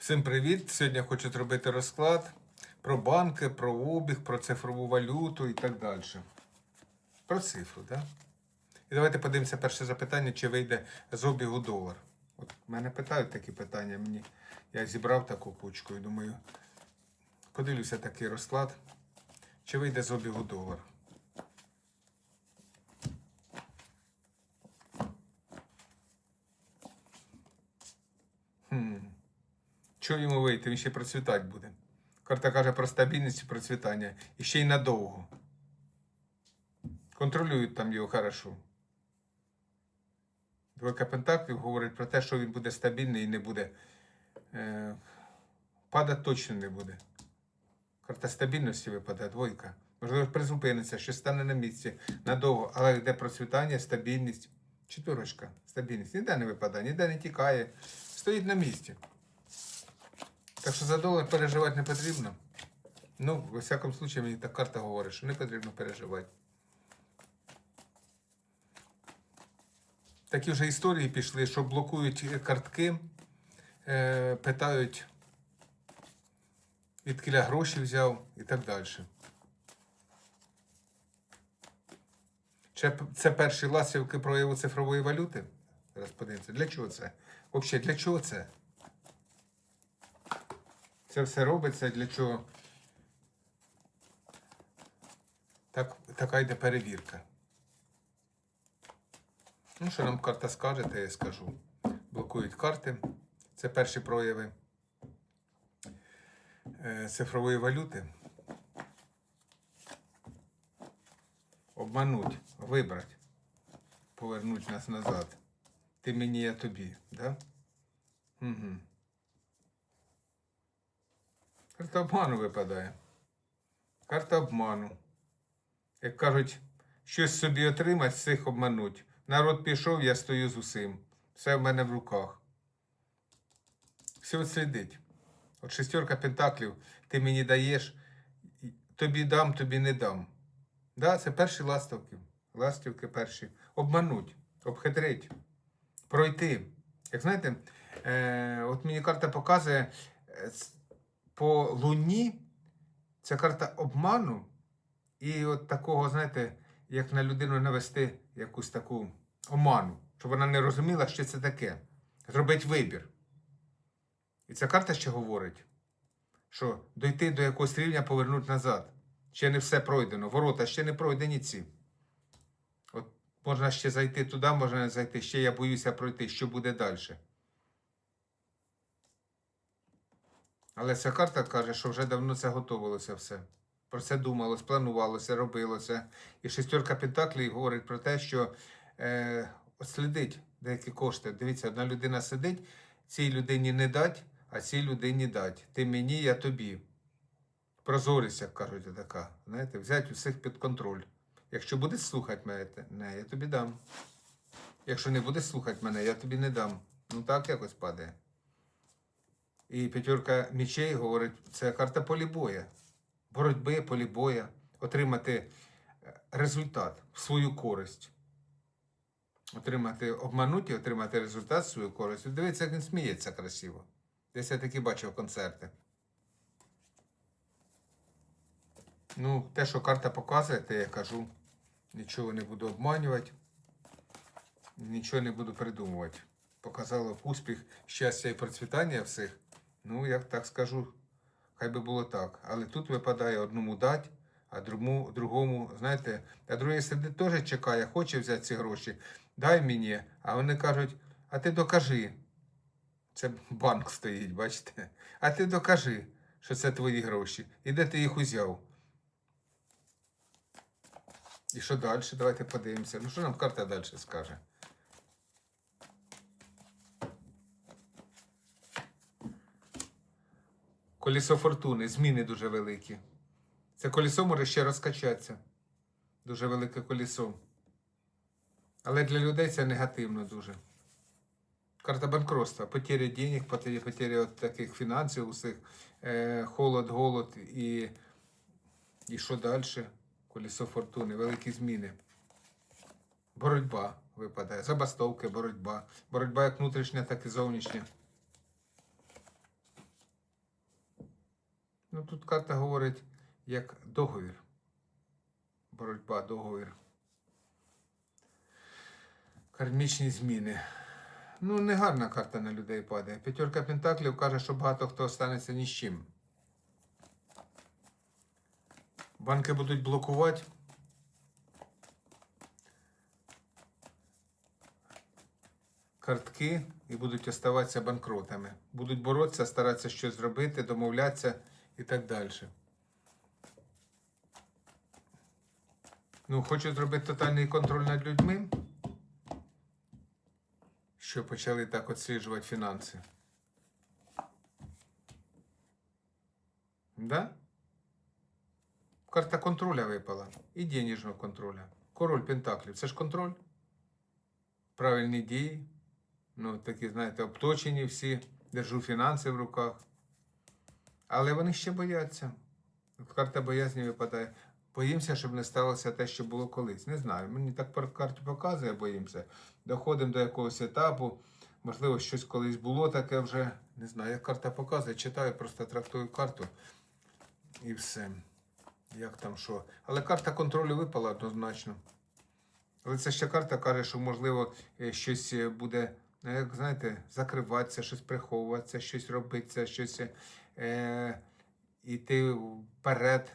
Всім привіт! Сьогодні я хочу зробити розклад про банки, про обіг, про цифрову валюту і так далі. Про цифру, так? І давайте подивимося перше запитання, чи вийде з обігу долар. От мене питають такі питання мені. Я зібрав таку кучку і думаю, подивлюся такий розклад, чи вийде з обігу долар. Чого йому вийти? Він ще процвітати буде. Карта каже про стабільність і процвітання. І ще й надовго. Контролюють там його хорошо. Двойка Пентаклів говорить про те, що він буде стабільний і не буде. Е, падати точно не буде. Карта стабільності випадає, двойка. Можливо, призупиниться, що стане на місці надовго, але йде процвітання, стабільність. Четверочка, стабільність. Ніде не випадає, ніде не тікає. Стоїть на місці. Так що за долар переживати не потрібно. Ну, во всякому случае, мені так карта говорить, що не потрібно переживати. Такі вже історії пішли, що блокують картки, е, питають, відкиля гроші взяв і так далі. Це, це перші ластівки прояву цифрової валюти. Зараз подивимося. Для чого це? Взагалі, для чого це? Це все робиться для чого? Так, така йде перевірка. Ну, що нам карта скаже, то я скажу. Блокують карти. Це перші прояви е, цифрової валюти. Обмануть, вибрати, повернуть нас назад. Ти мені, я тобі, да? Угу. Карта обману випадає. Карта обману. Як кажуть, щось собі отримать, всіх обмануть. Народ пішов, я стою з усім. Все в мене в руках. Все от слідить. От шестерка пентаклів, ти мені даєш, тобі дам, тобі не дам. Да, це перші ластівки. Ластівки перші. Обмануть, обхитрить, пройти. Як знаєте, е, от мені карта показує. По Луні це карта обману і от такого, знаєте, як на людину навести якусь таку оману, щоб вона не розуміла, що це таке. Зробить вибір. І ця карта ще говорить, що дойти до якогось рівня повернуть назад. Ще не все пройдено. Ворота ще не пройдені ці. От можна ще зайти туди, можна не зайти. Ще я боюся пройти, що буде далі. Але ця карта каже, що вже давно це готувалося все. Про це думалось, планувалося, робилося. І шестерка Пентаклів говорить про те, що е, слідить деякі кошти. Дивіться, одна людина сидить, цій людині не дать, а цій людині дать. Ти мені, я тобі. Прозорість, як кажуть, така. Знаєте, взяти усіх під контроль. Якщо будеш слухати мене, не, я тобі дам. Якщо не будеш слухати мене, я тобі не дам. Ну так якось падає. І п'ятерка мічей говорить, це карта полібоя, боротьби, полібоя, отримати е, результат в свою користь. Отримати, обманути, отримати результат свою користь. Дивіться, як він сміється красиво. Десь я таки бачив концерти. Ну, те, що карта показує, те я кажу. Нічого не буду обманювати, нічого не буду придумувати. Показало успіх, щастя і процвітання всіх. Ну, як так скажу, хай би було так. Але тут випадає одному дать, а другому, другому, знаєте, а другий сидить теж чекає, хоче взяти ці гроші. Дай мені. А вони кажуть, а ти докажи. Це банк стоїть, бачите? А ти докажи, що це твої гроші. І де ти їх узяв? І що далі? Давайте подивимося. Ну, що нам карта далі скаже? Колесо фортуни, зміни дуже великі. Це колесо може ще розкачатися. Дуже велике колесо. Але для людей це негативно дуже. Карта банкротства, потеря денег, потеря, потеря от таких фінансів, усіх, е, холод, голод і, і що далі? Колесо фортуни, великі зміни. Боротьба випадає. Забастовки, боротьба. Боротьба як внутрішня, так і зовнішня. Ну тут карта говорить як договір. Боротьба, договір. Кармічні зміни. Ну, не гарна карта на людей падає. П'ятерка Пентаклів каже, що багато хто останеться ні з чим. Банки будуть блокувати. Картки і будуть оставатися банкротами. Будуть боротися, старатися щось зробити, домовлятися і так далі. Ну, хочу зробити тотальний контроль над людьми, що почали так відсліджувати фінанси. Да? Карта контроля випала. І денежного контроля. Король Пентаклів. Це ж контроль. Правильні дії. Ну, такі, знаєте, обточені всі. Держу фінанси в руках. Але вони ще бояться. Карта боязні випадає. Боїмося, щоб не сталося те, що було колись. Не знаю. Мені так по карті показує, боїмося. Доходимо до якогось етапу. Можливо, щось колись було таке вже. Не знаю, як карта показує, читаю, просто трактую карту і все. Як там що. Але карта контролю випала однозначно. Але це ще карта каже, що можливо е, щось е, буде, ну, як знаєте, закриватися, щось приховуватися, щось робитися, щось е, йти вперед.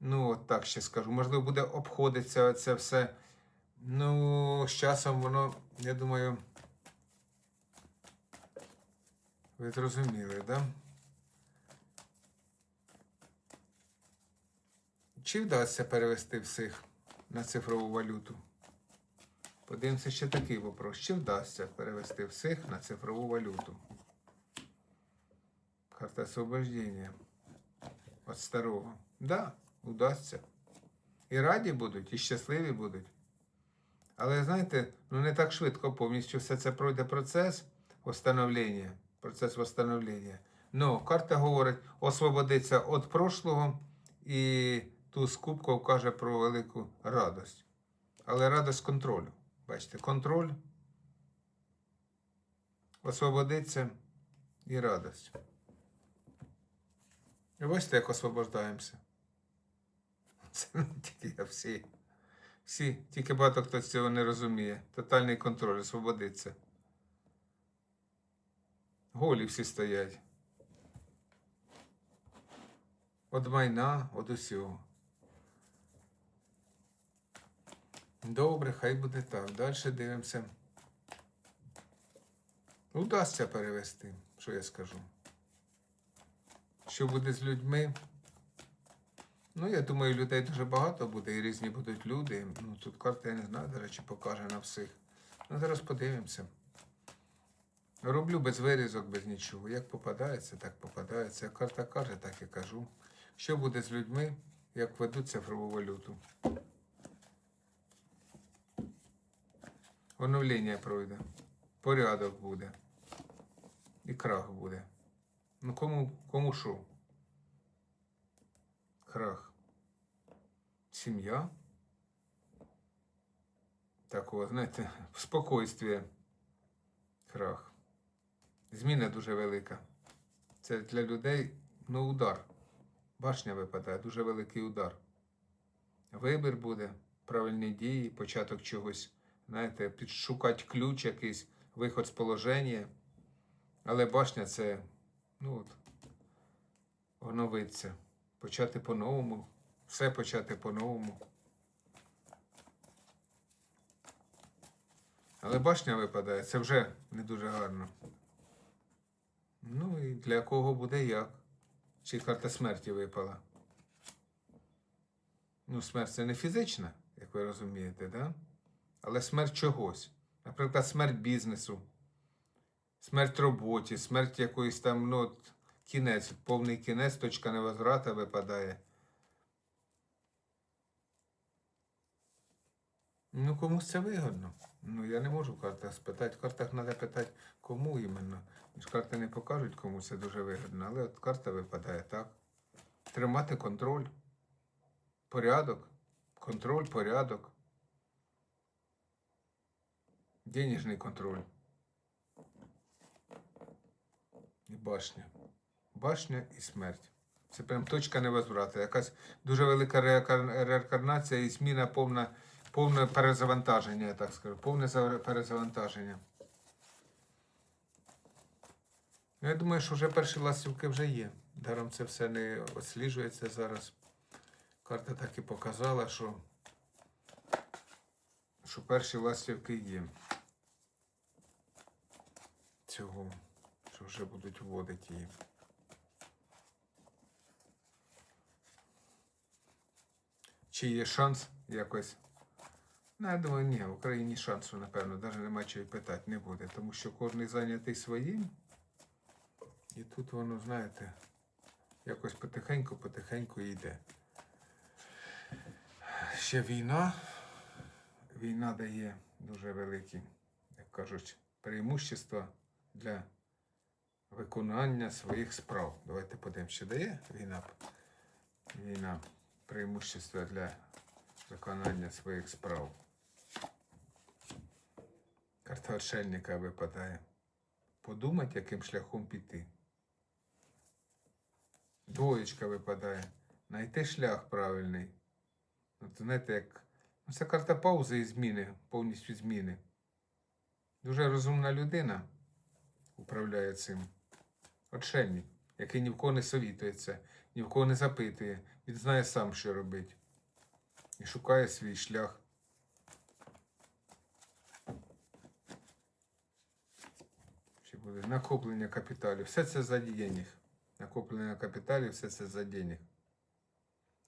Ну, от так ще скажу. Можливо, буде обходитися це все. Ну, з часом воно, я думаю, ви зрозуміли, так? Да? Чи вдасться перевести всіх на цифрову валюту? Подивимося ще такий вопрос. Чи вдасться перевести всіх на цифрову валюту? Карта освобождения від старого. Да, вдасться. І раді будуть, і щасливі будуть. Але знаєте, ну не так швидко повністю все це пройде процес восстановлення. Процес восстановлення. Ну, карта говорить, освободиться від прошлого і туз кубков каже про велику радость. Але радость контролю. Бачите, контроль, освободиться і радость. І бачите, як освобождаємося. Це не тільки я всі. Всі, тільки багато хто цього не розуміє. Тотальний контроль, освободиться. Голі всі стоять. От майна, от усього. Добре, хай буде так. Далі дивимося. Удасться перевести, що я скажу. Що буде з людьми? Ну, я думаю, людей дуже багато буде, і різні будуть люди. Ну, тут карта, я не знаю, до речі, покаже на всіх. Ну, зараз подивимося. Роблю без вирізок, без нічого. Як попадається, так попадається. Як карта каже, так і кажу. Що буде з людьми, як ведуть цифрову валюту? Оновлення пройде. Порядок буде. І крах буде. Ну кому, кому що? Крах. Сім'я. Такого, знаєте, спокойствие. Крах. Зміна дуже велика. Це для людей, ну, удар. Башня випадає, дуже великий удар. Вибір буде, правильні дії, початок чогось, знаєте, підшукати ключ якийсь, виход з положення. Але башня це, ну от, оновиться. Почати по-новому, все почати по-новому. Але башня випадає, це вже не дуже гарно. Ну і для кого буде як? Чи карта смерті випала? Ну, смерть це не фізична, як ви розумієте, да? але смерть чогось. Наприклад, смерть бізнесу, смерть роботі, смерть якоїсь там, ну, кінець, повний кінець, точка невозврата випадає. Ну, комусь це вигодно. Ну, я не можу в картах спитати. В картах треба питати, кому іменно. ж карти не покажуть, кому це дуже вигодно. Але от карта випадає так. Тримати контроль, порядок, контроль, порядок. Денежний контроль. І башня. Башня і смерть. Це прям точка невозврату. Якась дуже велика реінкарнація і зміна повна, повне перезавантаження, я так скажу. Повне перезавантаження. Ну, Я думаю, що вже перші ластівки вже є. Даром це все не відсліджується зараз. Карта так і показала, що, що перші ластівки є. Цього, що вже будуть вводити її. Чи є шанс якось? Ну, я думаю, ні, в Україні шансу, напевно, навіть нема чого й питати не буде, тому що кожен зайнятий своїм. І тут воно, знаєте, якось потихеньку-потихеньку йде. Ще війна. Війна дає дуже великі, як кажуть, преимущества для виконання своїх справ. Давайте подивимося, чи дає війна. Війна преимущества для виконання своїх справ. Карта отшельника випадає. Подумати, яким шляхом піти. Двоєчка випадає. Найти шлях правильний. От знаєте, як. Ну, це карта паузи і зміни, повністю зміни. Дуже розумна людина управляє цим. Отшельник, який ні в кого не совітується, ні в кого не запитує. Він знає сам, що робить. І шукає свій шлях. Ще буде накоплення капіталів. Все це за денег. Накоплення капіталів, все це за денег.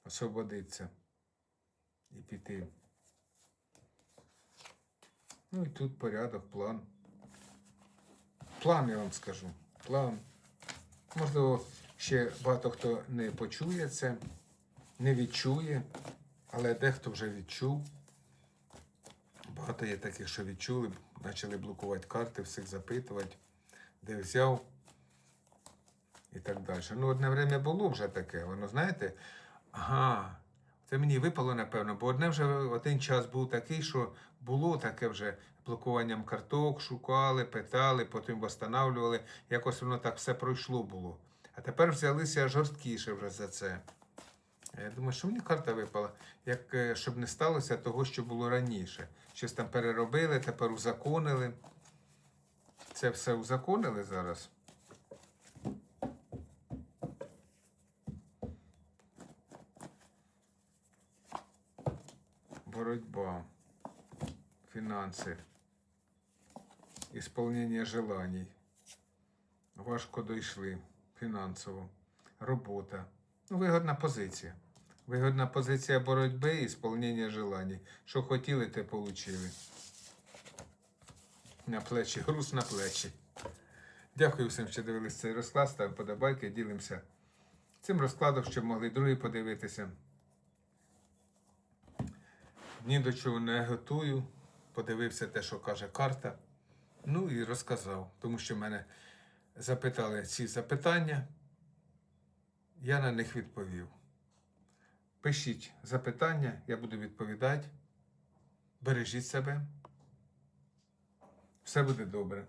Освободиться і піти. Ну і тут порядок, план. План, я вам скажу. План. Можливо, ще багато хто не почує це, не відчує, але дехто вже відчув. Багато є таких, що відчули, почали блокувати карти, всіх запитувати, де взяв і так далі. Ну, одне время було вже таке, воно, знаєте, ага, це мені випало, напевно, бо одне вже один час був такий, що було таке вже блокуванням карток, шукали, питали, потім встановлювали. Якось воно так все пройшло було. А тепер взялися жорсткіше вже за це. Я думаю, що мені карта випала, як е, щоб не сталося того, що було раніше. Щось там переробили, тепер узаконили. Це все узаконили зараз. Боротьба, фінанси, ісполнення желаний. Важко дійшли фінансово. Робота. Ну, вигодна позиція. Вигодна позиція боротьби і ісполнення желаний. Що хотіли, те отримали. На плечі, груз на плечі. Дякую всім, що дивились цей розклад. Ставте подобайки, ділимося цим розкладом, щоб могли другі подивитися. Ні до чого не готую. Подивився те, що каже карта. Ну і розказав, тому що мене запитали ці запитання. Я на них відповів. Пишіть запитання, я буду відповідати. Бережіть себе. Все буде добре.